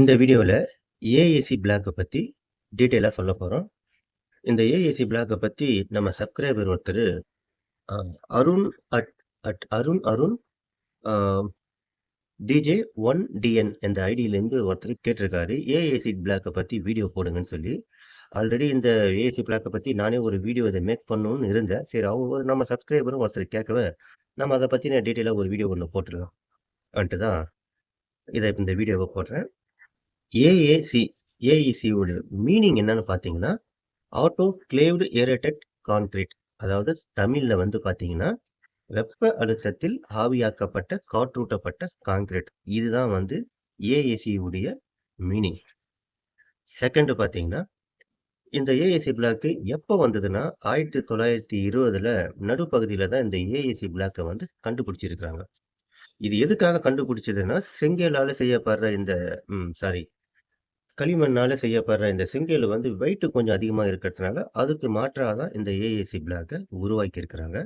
இந்த வீடியோவில் ஏஏசி பிளாக்கை பற்றி டீட்டெயிலாக சொல்ல போகிறோம் இந்த ஏஏசி பிளாக்கை பற்றி நம்ம சப்ஸ்கிரைபர் ஒருத்தர் Arun at at Arun Arun DJ one TN என்ற ஐடியிலேருந்து ஒருத்தர் கேட்டிருக்காரு. ஏஏசி பிளாக்கை பற்றி வீடியோ போடுங்கன்னு சொல்லி. ஆல்ரெடி இந்த ஏஏசி பிளாக்கை பற்றி நானே ஒரு வீடியோ இதை மேக் பண்ணணும்னு இருந்தேன். சரி அவங்க நம்ம சப்ஸ்கிரைபரும் ஒருத்தர் கேட்கவே நம்ம அதை பற்றின டீட்டெயிலாக ஒரு வீடியோ ஒன்று போட்டுருக்கோம் வந்துட்டு தான் இதை இந்த வீடியோவை போடுறேன். ஏஏசி ஏஇசியோட மீனிங் என்னன்னு பார்த்தீங்கன்னா ஆட்டோ கிளேவ்டு ஏரேட்டட் கான்கிரீட் அதாவது தமிழில் வந்து பார்த்தீங்கன்னா வெப்ப அழுத்தத்தில் ஆவியாக்கப்பட்ட காற்றூட்டப்பட்ட கான்கிரீட் இதுதான் வந்து ஏஏசியுடைய மீனிங் செகண்ட் பார்த்தீங்கன்னா இந்த ஏஏசி பிளாக்கு எப்போ வந்ததுன்னா ஆயிரத்தி தொள்ளாயிரத்தி இருபதில் நடுப்பகுதியில் தான் இந்த ஏஏசி பிளாக்கை வந்து கண்டுபிடிச்சிருக்கிறாங்க. இது எதுக்காக கண்டுபிடிச்சதுன்னா செங்கலால் செய்யப்படுற இந்த சாரி களிமண்ணால் செய்யப்படுற இந்த செங்கல் வந்து வெயிட்டு கொஞ்சம் அதிகமாக இருக்கிறதுனால அதுக்கு மாற்றாக தான் இந்த ஏஏசி பிளாக்கை உருவாக்கியிருக்கிறாங்க.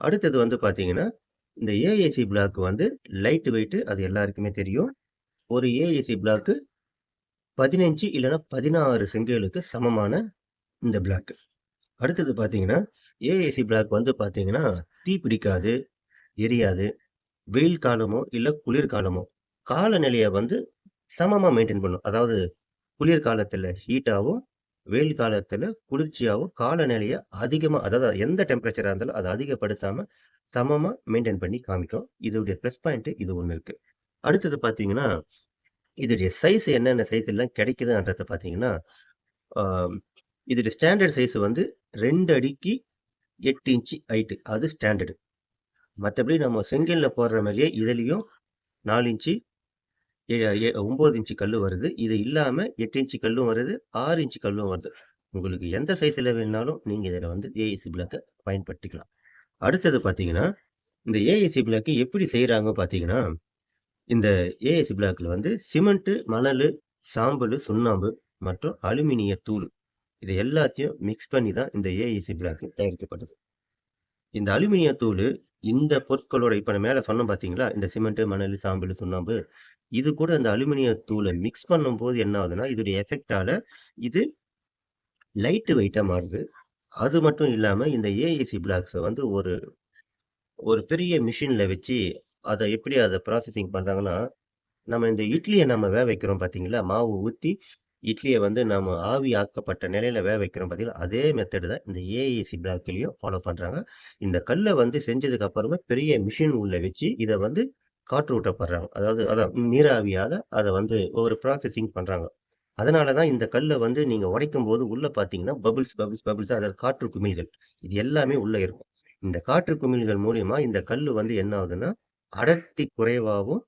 அடுத்தது வந்து பார்த்தீங்கன்னா இந்த ஏஏசி பிளாக் வந்து லைட் வெயிட்டு அது எல்லாருக்குமே தெரியும். ஒரு ஏஏசி பிளாக்கு பதினஞ்சு இல்லைன்னா பதினாறு செங்கலுக்கு சமமான இந்த பிளாக் அடுத்தது பார்த்தீங்கன்னா ஏஏசி பிளாக் வந்து பார்த்தீங்கன்னா தீ பிடிக்காது எரியாது வெயில் காலமோ இல்லை குளிர்காலமோ காலநிலையை வந்து சமமாக மெயின்டைன் பண்ணும். அதாவது குளிர் காலத்தில் ஹீட்டாகவும் வெயில் காலத்தில் குளிர்ச்சியாகவும் காலநிலையை அதிகமாக அதாவது எந்த டெம்பரேச்சராக இருந்தாலும் அதை அதிகப்படுத்தாமல் சமமாக மெயின்டைன் பண்ணி காமிக்கும். இதோடைய ப்ளஸ் பாயிண்ட்டு இது ஒன்று இருக்குது அடுத்தது பார்த்தீங்கன்னா இதோடைய சைஸ் என்னென்ன சைஸ் எல்லாம் கிடைக்குதுன்றத பார்த்தீங்கன்னா இதோடைய ஸ்டாண்டர்ட் சைஸ் வந்து ரெண்டு அடிக்கு எட்டு இன்ச்சு ஹைட்டு அது ஸ்டாண்டர்டு மற்றபடி நம்ம செங்கலில் போடுற மாதிரியே இதுலேயும் நாலு இன்ச்சு ஒம்பது இன்ச்சு கல் வருது. இது இல்லாமல் எட்டு இன்ச்சு கல்லும் வருது. ஆறு இன்ச்சு கல்லும் வருது. உங்களுக்கு எந்த சைஸில் வேணாலும் நீங்கள் இதில் வந்து ஏஏசி பிளாக்கை பயன்படுத்திக்கலாம். அடுத்தது பார்த்தீங்கன்னா இந்த ஏஏசி பிளாக்கு எப்படி செய்கிறாங்க பார்த்தீங்கன்னா இந்த ஏஏசி பிளாக்கில் வந்து சிமெண்ட்டு மணல் சாம்பல் சுண்ணாம்பு மற்றும் அலுமினிய தூள் இது எல்லாத்தையும் மிக்ஸ் பண்ணி தான் இந்த ஏஏசி பிளாக்கு தயாரிக்கப்பட்டது இந்த அலுமினிய தூள் இந்த பொருட்களோட இப்போ மேலே சொன்னோம் பார்த்தீங்களா இந்த சிமெண்ட்டு மணல் சாம்பல் சுண்ணாம்பு. இது கூட இந்த அலுமினிய தூளை மிக்ஸ் பண்ணும்போது என்ன ஆகுதுன்னா இதோடைய எஃபெக்டால் இது லைட்டு வெயிட்டாக மாறுது. அது மட்டும் இல்லாமல் இந்த ஏஏசி பிளாக்ஸை வந்து ஒரு ஒரு பெரிய மிஷினில் வச்சு அதை எப்படி அதை ப்ராசஸிங் பண்ணுறாங்கன்னா நம்ம இந்த இட்லியை நம்ம வேக வைக்கிறோம் பார்த்தீங்களா மாவு ஊற்றி இட்லியை வந்து நம்ம ஆவி ஆக்கப்பட்ட நிலையில் வேக வைக்கிறோம் பார்த்தீங்கன்னா அதே மெத்தடு தான் இந்த ஏஏசி பிளாக்லேயும் ஃபாலோ பண்ணுறாங்க இந்த கல்லை வந்து செஞ்சதுக்கு அப்புறமா பெரிய மிஷின் உள்ளே வச்சு இதை வந்து காற்று ஊட்டப்படுறாங்க. அதாவது அதான் நீராவியால் அதை வந்து ஒரு ப்ராசஸிங் பண்ணுறாங்க அதனால தான் இந்த கல்லை வந்து நீங்கள் உடைக்கும் போது உள்ளே பார்த்தீங்கன்னா பபிள்ஸ் பபிள்ஸ் பபிள்ஸ் அதாவது காற்று குமிழ்கள். இது எல்லாமே உள்ளே இருக்கும். இந்த காற்று குமிழ்கள் மூலியமாக இந்த கல் வந்து என்ன ஆகுதுன்னா அடர்த்தி குறைவாகவும்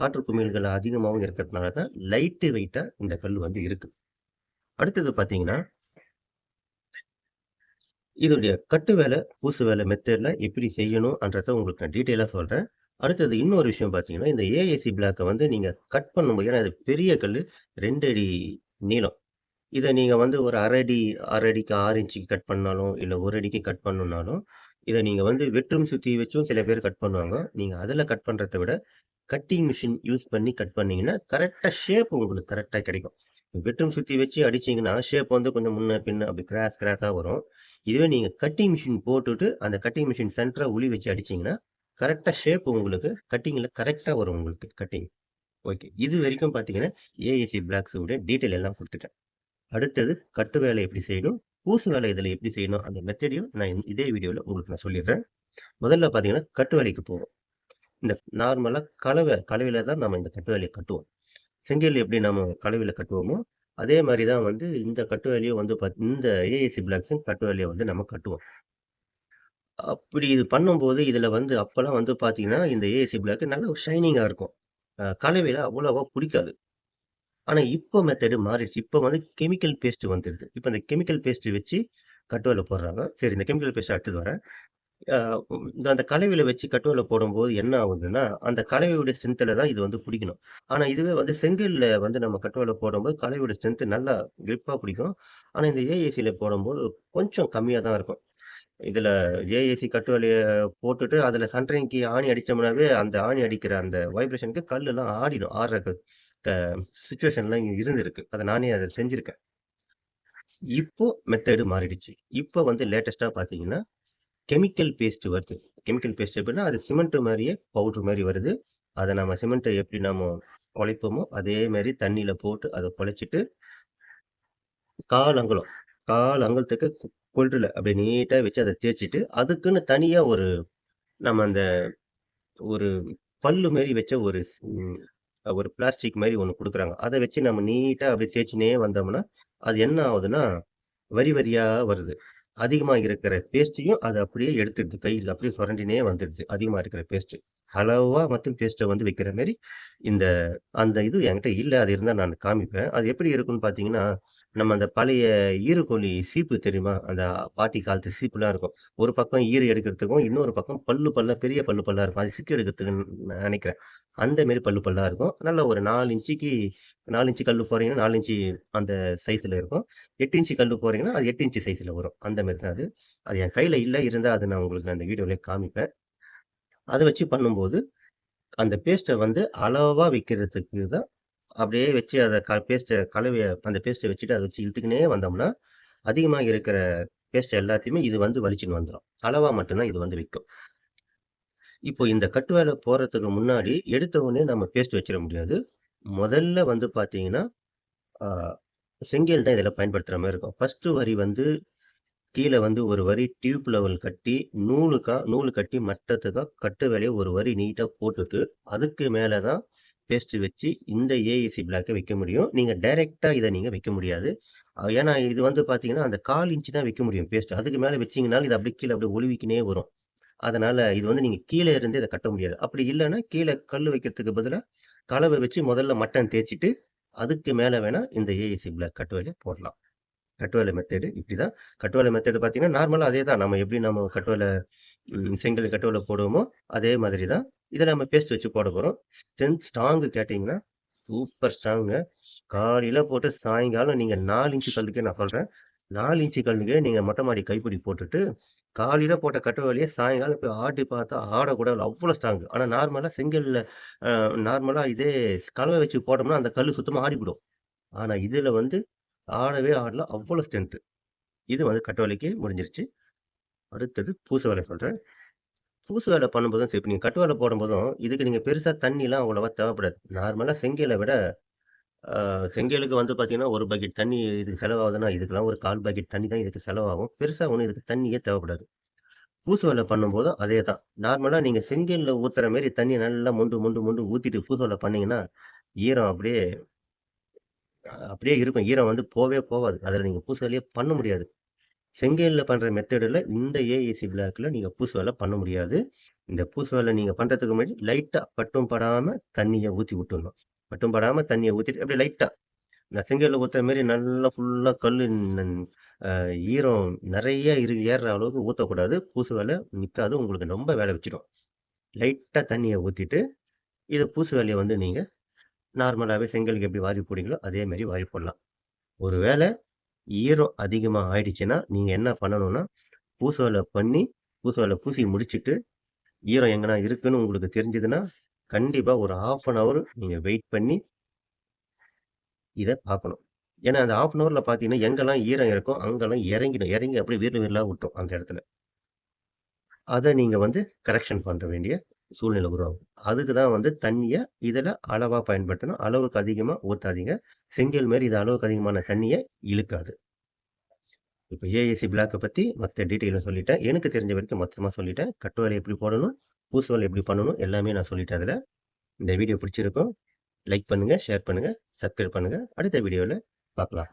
காற்று குமிழ்கள் அதிகமாகவும் இருக்கிறதுனால தான் லைட்டு வெயிட்டாக இந்த கல் வந்து இருக்கு. அடுத்தது பார்த்தீங்கன்னா இதோடைய கட்டு வேலை பூசு வேலை மெத்தடில் எப்படி செய்யணும்ன்றத உங்களுக்கு நான் டீட்டெயிலாக சொல்கிறேன் அடுத்தது இன்னொரு விஷயம் பார்த்தீங்கன்னா இந்த ஏஏசி பிளாக்கை வந்து நீங்கள் கட் பண்ணும்போது ஏன்னா இது பெரிய கல் ரெண்டு அடி நீளம். இதை நீங்கள் வந்து ஒரு அரை அடி அரை அடிக்கு ஆறு இன்ச்சுக்கு கட் பண்ணாலும் இல்லை ஒரு அடிக்கு கட் பண்ணணுன்னாலும் இதை நீங்கள் வந்து வெற்றும் சுற்றி வச்சும் சில பேர் கட் பண்ணுவாங்க. நீங்கள் அதில் கட் பண்ணுறத விட கட்டிங் மிஷின் யூஸ் பண்ணி கட் பண்ணிங்கன்னா கரெக்டாக ஷேப் உங்களுக்கு கரெக்டாக கிடைக்கும். வெற்றும் சுற்றி வச்சு அடிச்சிங்கன்னா ஷேப் வந்து கொஞ்சம் முன்ன பின்ன அப்படி கிராஸ் கிராஸாக வரும். இதுவே நீங்கள் கட்டிங் மிஷின் போட்டுட்டு அந்த கட்டிங் மிஷின் சென்டராக உளி வச்சு அடிச்சிங்கன்னா கரெக்டாக ஷேப் உங்களுக்கு கட்டிங்கில் கரெக்டாக வரும் உங்களுக்கு கட்டிங் ஓகே இது வரைக்கும் பார்த்தீங்கன்னா ஏஏசி பிளாக்ஸோட டீட்டெயில் எல்லாம் கொடுத்துட்டேன். அடுத்தது கட்டு வேலை எப்படி செய்யணும் பூசு வேலை இதில் எப்படி செய்யணும் அந்த மெத்தடையும் நான் இதே வீடியோவில் உங்களுக்கு நான் சொல்லிடுறேன். முதல்ல பார்த்தீங்கன்னா கட்டு வேலைக்கு போவோம் இந்த நார்மலாக கலவை கலவையில் தான் நம்ம இந்த கட்டு வேலையை கட்டுவோம் செங்கல் எப்படி நம்ம கலவையில் கட்டுவோமோ அதே மாதிரி தான் வந்து இந்த கட்டு வந்து வந்து இந்த ஏஏசி பிளாக்ஸும் கட்டு வேலையை வந்து நம்ம கட்டுவோம் அப்படி இது பண்ணும்போது இதில் வந்து அப்போல்லாம் வந்து பார்த்தீங்கன்னா, இந்த ஏஏசி பிளாக் நல்ல ஷைனிங்காக இருக்கும். கலவையில் அவ்வளோவா பிடிக்காது. ஆனால் இப்போ மெத்தடு மாறிடுச்சு. இப்போ வந்து கெமிக்கல் பேஸ்ட் வந்துடுது. இப்போ இந்த கெமிக்கல் பேஸ்ட் வச்சு கட்டுவல போடுறாங்க. சரி இந்த கெமிக்கல் பேஸ்ட் அடுத்தது வரேன். இந்த அந்த கலவையில் வச்சு கட்டுவில் போடும்போது என்ன ஆகுதுன்னா, அந்த கலவையோட ஸ்ட்ரென்த்தில் தான் இது வந்து பிடிக்கணும். ஆனால் இதுவே வந்து செங்கலில் வந்து நம்ம கட்டுவில் போடும்போது கலவையோட ஸ்ட்ரென்த்து நல்லா கிரிப்பாக பிடிக்கும். ஆனால் இந்த ஏஏசியில் போடும்போது கொஞ்சம் கம்மியாக தான் இருக்கும். இதில் ஏஏசி கட்டுவலையை போட்டுட்டு அதில் சென்ட்ரிங் ஆணி அடித்தோம்னாவே அந்த ஆணி அடிக்கிற அந்த வைப்ரேஷனுக்கு கல்லெல்லாம் ஆடிடும் ஆடுற க இங்கே இருந்திருக்கு. அதை நானே அதை செஞ்சுருக்கேன் இப்போ மெத்தேடு மாறிடுச்சு. இப்போ வந்து லேட்டஸ்ட்டாக பார்த்தீங்கன்னா, கெமிக்கல் பேஸ்ட் வருது. கெமிக்கல் பேஸ்ட் எப்படின்னா, அது சிமெண்ட் மாதிரியே பவுடர் மாதிரி வருது. அதை நம்ம சிமெண்ட்டை எப்படி நாம குழைப்போமோ, அதே மாதிரி தண்ணியில் போட்டு அதை குழைச்சிட்டு கால் அங்குலம், கால் அங்குலத்துக்கு கு அப்படியே நீட்டாக வச்சு அதை தேய்ச்சிட்டு அதுக்குன்னு தனியாக ஒரு நம்ம அந்த ஒரு பல்லு மாரி வச்ச ஒரு ஒரு பிளாஸ்டிக் மாதிரி ஒன்று கொடுக்குறாங்க அதை வச்சு நம்ம நீட்டாக அப்படியே தேய்ச்சினே வந்தோம்னா, அது என்ன ஆகுதுன்னா, வரி வரியாக வருது. அதிகமாக இருக்கிற பேஸ்ட்டையும் அது அப்படியே எடுத்துடுது. கையில் அப்படியே சுரண்டினே வந்துடுது. அதிகமாக இருக்கிற பேஸ்ட்டு. அளவாக மட்டும் பேஸ்ட்டை வந்து வைக்கிற மாரி, இந்த அந்த இது என்கிட்ட இல்லை அது இருந்தால் நான் காமிப்பேன். அது எப்படி இருக்கும்னு பார்த்தீங்கன்னா, நம்ம அந்த பழைய ஈரக்கோழி சீப்பு தெரியுமா? அந்த பாட்டி காலத்து சீப்புலாம் இருக்கும். ஒரு பக்கம் ஈர எடுக்கிறதுக்கும், இன்னொரு பக்கம் பல்லு பல்ல பெரிய பல்லு பல்லாக இருக்கும். அது சிக்கி எடுக்கிறதுக்குன்னு நான் அந்த மாரி பல்லு பல்லாக இருக்கும். நல்ல ஒரு நாலு இன்ச்சுக்கு நாலு இன்ச்சு கல் போகிறீங்கன்னா நாலு இன்ச்சு அந்த சைஸில் இருக்கும். எட்டு இன்ச்சு கல் போகிறீங்கன்னா அது எட்டு இன்ச்சு சைஸில் வரும். அந்த மாரி தான் அது. அது என் கையில் இல்லை இருந்தால் அது நான் உங்களுக்கு அந்த வீடியோவில் காமிப்பேன். அதை வச்சு பண்ணும்போது, அந்த பேஸ்ட்டை வந்து அளவாக வைக்கிறதுக்கு தான் அப்படியே வச்சு அதை க பேஸ்ட்டை கலவையை அந்த பேஸ்ட்டை வச்சுட்டு அதை வச்சு இழுத்துக்கினே வந்தோம்னா, அதிகமாக இருக்கிற பேஸ்ட் எல்லாத்தையுமே இது வந்து வலிச்சுன்னு வந்துடும் அளவாக மட்டும்தான் இது வந்து விற்கும் இப்போ இந்த கட்டு வேலை போகிறதுக்கு முன்னாடி, எடுத்த உடனே நம்ம பேஸ்ட் வச்சிட முடியாது. முதல்ல வந்து பார்த்தீங்கன்னா, செங்கல் தான் இதில் பயன்படுத்துகிற மாதிரி இருக்கும். ஃபர்ஸ்ட்டு வரி வந்து கீழே வந்து ஒரு வரி டியூப் லெவல் கட்டி, நூலுக்கா நூலு கட்டி மட்டத்துக்காக கட்டு வேலையை ஒரு வரி நீட்டாக போட்டுட்டு, அதுக்கு மேலே தான் பேஸ்ட்டு வச்சு இந்த ஏஏசி பிளாக்கை வைக்க முடியும். நீங்கள் டைரெக்டாக இதை நீங்கள் வைக்க முடியாது. ஏன்னா இது வந்து பார்த்தீங்கன்னா, அந்த கால் இன்ச்சு தான் வைக்க முடியும் பேஸ்ட். அதுக்கு மேலே வச்சிங்கனாலும் இது அப்படியே கீழே அப்படியே ஒழுவிக்கினே வரும். அதனால் இது வந்து நீங்கள் கீழே இருந்தே இதை கட்ட முடியாது. அப்படி இல்லைன்னா கீழே கல் வைக்கிறதுக்கு பதிலாக கலவை வச்சு முதல்ல மட்டன் தேய்ச்சிட்டு அதுக்கு மேலே வேணால் இந்த ஏஏசி பிளாக் கட்டுவேலையை போடலாம். கட்டுவேலை மெத்தேடு இப்படி தான் வேலை மெத்தேடு பார்த்தீங்கன்னா, நார்மலாக அதே தான். நம்ம எப்படி நம்ம கட்டுவேலை செங்கல் கட்டுவேலை போடுவோமோ, அதே மாதிரி தான். இதை நம்ம பேஸ்ட் வச்சு போட போகிறோம் ஸ்ட்ரென்த் ஸ்ட்ராங்கு கேட்டிங்கன்னா சூப்பர் ஸ்ட்ராங்கு காலையில் போட்டு சாயங்காலம் நீங்கள் நாலு இன்ச்சு கல்லுக்கே நான் சொல்கிறேன் நாலு இன்ச்சு கல்லுக்கே நீங்கள் மொட்டை மாடி கைப்பிடி போட்டுட்டு, காலையில் போட்ட கட்ட வேலைய சாயங்காலம் போய் ஆட்டி பார்த்தா ஆடக்கூடாது அவ்வளோ ஸ்ட்ராங்கு. ஆனால் நார்மலாக செங்கல்ல நார்மலாக இதே கலவை வச்சு போட்டோம்னா, அந்த கல் சுத்தமாக ஆடிவிடும் ஆனால் இதில் வந்து ஆடவே ஆடல. அவ்வளோ ஸ்ட்ரென்த்து. இது வந்து கட்டு வேலைக்கு முடிஞ்சிருச்சு. அடுத்தது பூசு வேலை சொல்கிறேன் பூசு வேலை பண்ணும்போதும் சரி, இப்போ நீங்கள் கட்டு வேலை போடும்போதும், இதுக்கு நீங்கள் பெருசாக தண்ணிலாம் அவ்வளோவா தேவைப்படாது. நார்மலாக செங்கலை விட செங்கலுக்கு வந்து பார்த்தீங்கன்னா, ஒரு பக்கெட் தண்ணி இதுக்கு செலவாகுதுன்னா, இதுக்கெல்லாம் ஒரு 1/4 பக்கெட் தண்ணி தான் இதுக்கு செலவாகும். பெருசாக ஒன்றும் இதுக்கு தண்ணியே தேவைப்படாது. பூசு வேலை பண்ணும்போதும் அதே தான். நார்மலாக நீங்கள் செங்கலில் ஊற்றுற மாரி தண்ணியை நல்லா முண்டு மொண்டு, மொண்டு ஊற்றிட்டு பூசு வேலை பண்ணீங்கன்னா, ஈரம் அப்படியே அப்படியே இருக்கும். ஈரம் வந்து போவே போகாது அதில் நீங்கள் பூசு வேலையே பண்ண முடியாது. செங்கலில் பண்ணுற மெத்தடில் இந்த ஏஏசி பிளாக்கில் நீங்கள் பூசு வேலை பண்ண முடியாது. இந்த பூசு வேலை நீங்கள் பண்ணுறதுக்கு முன்னாடி லைட்டாக பட்டும் படாமல் தண்ணியை ஊற்றி விட்டுடணும் மட்டும் படாமல் தண்ணியை ஊற்றிட்டு அப்படியே லைட்டாக நான் செங்கல்ல ஊற்றுற மாரி நல்லா ஃபுல்லாக கல் ஈரம் நிறைய இரு ஏறுற அளவுக்கு ஊற்றக்கூடாது பூசு வேலை நிற்காது உங்களுக்கு ரொம்ப வேலை வச்சிடும். லைட்டாக தண்ணியை ஊற்றிட்டு இதை பூசு வேலையை வந்து நீங்கள் நார்மலாகவே செங்கலுக்கு எப்படி வாரி போடுவீங்களோ, அதே மாதிரி வாரி போடலாம். ஒரு வேலை ஈரம் அதிகமாக ஆயிடுச்சுன்னா, நீங்கள் என்ன பண்ணணும்னா, பூசு வேலை பண்ணி, பூசு வேலை பூசி முடிச்சுட்டு, ஈரம் எங்கனா இருக்குன்னு உங்களுக்கு தெரிஞ்சதுன்னா, கண்டிப்பாக ஒரு 1/2 அன் ஹவர் நீங்கள் வெயிட் பண்ணி இதை பார்க்கணும். ஏன்னா, அந்த 1/2 அன் ஹவரில் பார்த்தீங்கன்னா, எங்கெல்லாம் ஈரம் இருக்கோ, அங்கெல்லாம் இறங்கிடும். இறங்கி அப்படியே வீரில் வீரலாக விட்டோம் அந்த இடத்துல. அதை நீங்கள் வந்து கரெக்ஷன் பண்ணுற வேண்டிய சூழ்நிலை உருவாகும். அதுக்கு தான் வந்து தண்ணியை இதில் அளவாக பயன்படுத்தணும். அளவுக்கு அதிகமாக ஊற்றாதீங்க செங்கல் மாரி இது அளவுக்கு அதிகமான தண்ணியை இழுக்காது. இப்போ ஏஏசி பிளாக்கை பற்றி மற்ற டீட்டெயிலும் சொல்லிட்டேன். எனக்கு தெரிஞ்ச வரைக்கும் மொத்தமாக சொல்லிட்டேன். கட்டு வேலை எப்படி போடணும், பூசு வேலை எப்படி பண்ணணும், எல்லாமே நான் சொல்லிட்டேன் இந்த வீடியோ பிடிச்சிருக்கும். லைக் பண்ணுங்கள் ஷேர் பண்ணுங்கள் சப்ஸ்கிரைப் பண்ணுங்கள் அடுத்த வீடியோவில் பார்க்கலாம்.